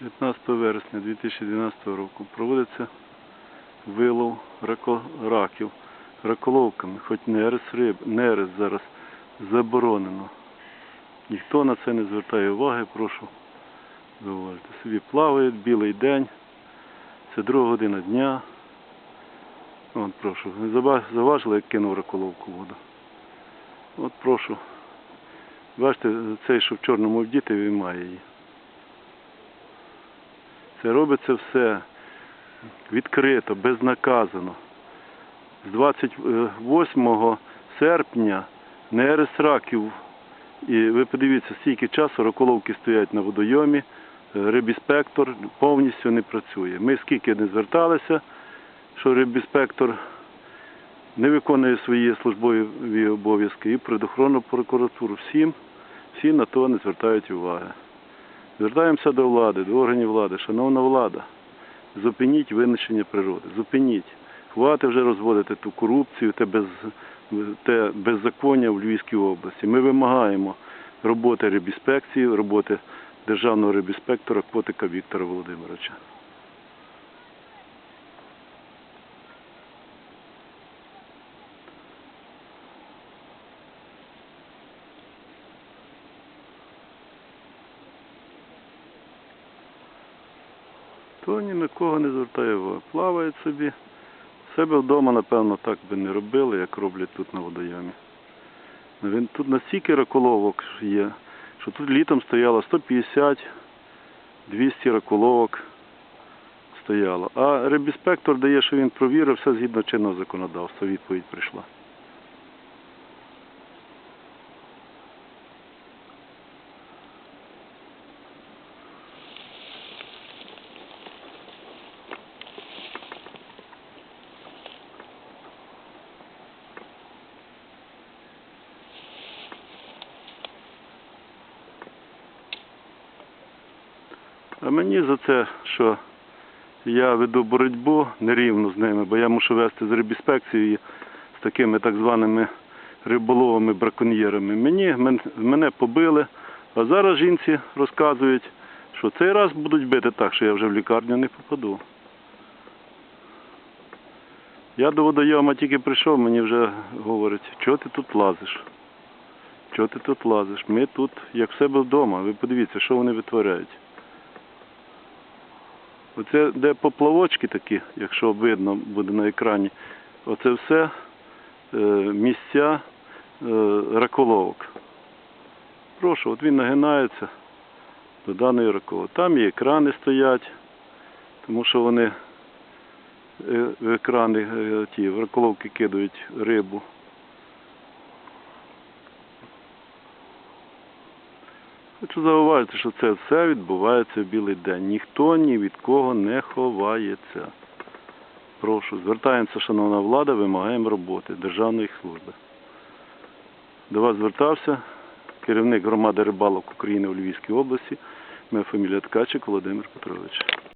19 вересня 2012 року проводиться вилов раків раколовками, хоч нерест риб, нерест зараз заборонено. Ніхто на це не звертає уваги, прошу зауважити. Собі плавають, білий день, це друга година дня. От, прошу, заважили, як кинув раколовку воду. От прошу. Бачите, цей, що в чорному вдіти, він має її. Це робиться все відкрито, безнаказано. З 28 серпня нерест раків. І ви подивіться, стільки часу раколовки стоять на водойомі, е, рибіспектор повністю не працює. Ми скільки не зверталися, що рибіспектор не виконує свої службові обов'язки і предохоронну прокуратуру. Всім, всі на то не звертають уваги. Звертаємося до влади, до органів влади. Шановна влада, зупиніть винищення природи, зупиніть. Хвати вже розводити ту корупцію, те, без, те беззаконня в Львівській області. Ми вимагаємо роботи рибіспекції, роботи державного рибіспектора Котика Віктора Володимировича. То ні на кого не звертає увагу. Плавають собі. Себе вдома, напевно, так би не робили, як роблять тут на водойомі. Ну, Він, тут настільки раколовок є, що тут літом стояло 150-200 раколовок стояло. А рибіспектор дає, що він провірив все згідно чинного законодавства. Відповідь прийшла. А мені за це, що я веду боротьбу нерівну з ними, бо я мушу вести з рибіспекцією з такими так званими риболовами, браконьєрами. Мені, мене побили, а зараз жінці розказують, що цей раз будуть бити так, що я вже в лікарню не попаду. Я до водойома тільки прийшов, мені вже говорять, чого ти тут лазиш? Чого ти тут лазиш? Ми тут, як в себе вдома. Ви подивіться, що вони витворяють. Оце де поплавочки такі, якщо видно буде на екрані, оце все е, місця е, раколовок. Прошу, от він нагинається до даної раколовки. Там і екрани стоять, тому що вони е, в екрани ті в раколовки кидають рибу. Хочу зауважити, що це все відбувається в білий день. Ніхто ні від кого не ховається. Прошу, звертаємося, шановна влада, вимагаємо роботи Державної служби. До вас звертався керівник громади рибалок України у Львівській області. Моя фамілія Ткачик Володимир Петрович.